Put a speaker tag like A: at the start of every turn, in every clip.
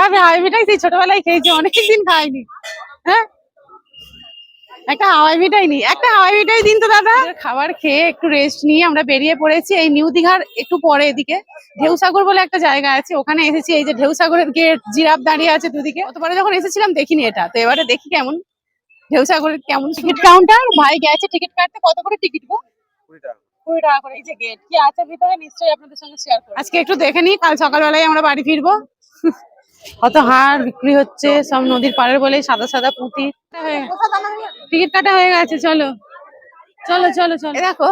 A: আমি হাওয়াই মিঠাই সেই ছোটবেলায় খেয়েছি অনেকদিন খাইনি। হ্যাঁ? একটা হাওয়াই মিঠাই নি একটা হাওয়াই মিঠাই দিন তো দাদা। খাবার খেয়ে একটু রেস্ট নিয়ে আমরা বেরিয়ে পড়েছি এই নিউ দীঘার একটু পরে এদিকে। ঢেউসাগর বলে একটা জায়গা আছে ওখানে এসেছি এই যে ঢেউসাগরের গেট জিরাফ দাঁড়িয়ে আছে দুদিকে। অতবারে যখন এসেছিলাম দেখিনি এটা তো এবারে দেখি কেমন ঢেউসাগরের কেমন টিকিট কাউন্টার ভাই গেছে টিকিট কাটতে কত করে টিকিট গো? কুড়ি টাকা করে। এই যে গেট কি আছে ভিতরে? নিশ্চয়ই আপনাদের সঙ্গে শেয়ার করব। আজকে একটু দেখে নিই কাল সকালবেলায় আমরা বাড়ি ফিরবো। কত হার বিক্রি হচ্ছে সব নদীর পাড়ের বলে সাদা সাদা পুঁতি। টিকিট কাটা হয়ে গেছে চলো। চলো চলো চলো। দেখো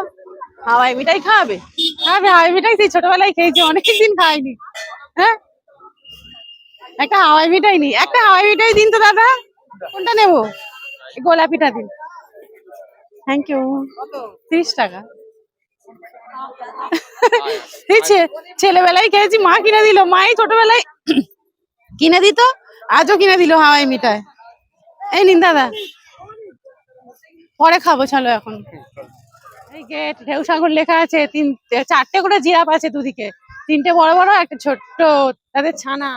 A: হাওয়াই মিঠাই খাওয়াবে খাওয়াবে হাওয়াই মিঠাই সেই ছোটবেলায় খেয়েছি অনেকদিন খাইনি। হ্যাঁ? একটা হাওয়াই মিঠাই নি একটা হাওয়াই মিঠাই দিন তো দাদা। কোনটা নেব? গোলাপিটা দিন। থ্যাংক ইউ তিরিশ টাকা। ছেলেবেলায় খেয়েছি মা কিনে দিল। মাই ছোটবেলায় কিনে দিত? আজও কিনে দিল হাওয়াই মিঠাই। এই নিন দাদা। পরে খাব, চলো এখন। এই গেট ঢেউ সাগর লেখা আছে, তিন, চারটে করে জিরাফ আছে দুদিকে। তিনটে বড় বড়, একটা ছোট্ট, তাদের ছানা।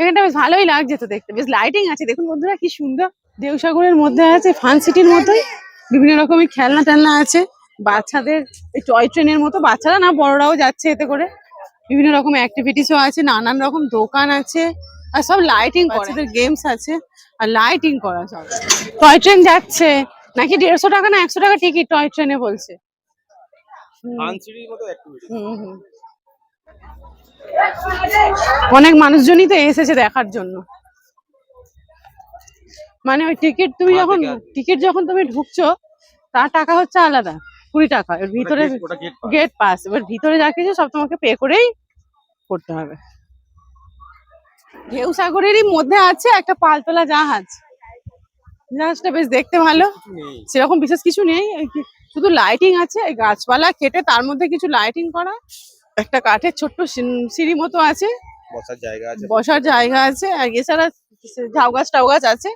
A: এখানটা বেশ ভালোই লাগছে তো দেখতে। বেশ লাইটিং আছে। দেখুন বন্ধুরা, কি সুন্দর। দেউসাগরের মধ্যে আছে ফান সিটির মতোই। বিভিন্ন রকমের খেলনা টেলনা আছে। বাচ্চাদের, এই টয় ট্রেনের মতো। বাচ্চারা না, বড়রাও যাচ্ছে এতে করে। বিভিন্ন রকম অ্যাক্টিভিটিসও আছে নানান রকম দোকান আছে আর সব লাইটিং বাচ্চাদের গেমস আছে আর লাইটিং করা সব। টয় ট্রেন যাচ্ছে নাকি দেড়শো টাকা না একশো টাকা টিকিট টয় ট্রেনে বলছে। অনেক মানুষজনই তো এসেছে দেখার জন্য। মানে ওই টিকিট তুমি যখন টিকিট যখন তুমি ঢুকছো তার টাকা হচ্ছে আলাদা কুড়ি টাকা। এর ভিতরে
B: গেট
A: গেট পাস এবার ভিতরে যা কিছু সব তোমাকে পে করেই করতে হবে। ঢেউ সাগরেরই মধ্যে আছে একটা পালতোলা জাহাজ। জাহাজটা বেশ দেখতে ভালো। সেরকম বিশেষ কিছু নেই। শুধু লাইটিং আছে গাছপালা কেটে তার মধ্যে কিছু লাইটিং করা। একটা কাঠের ছোট্ট সিঁড়ি মতো আছে।
B: বসার জায়গা আছে।
A: বসার জায়গা আছে। আর এছাড়া ঝাউ গাছ টাউ গাছ আছে।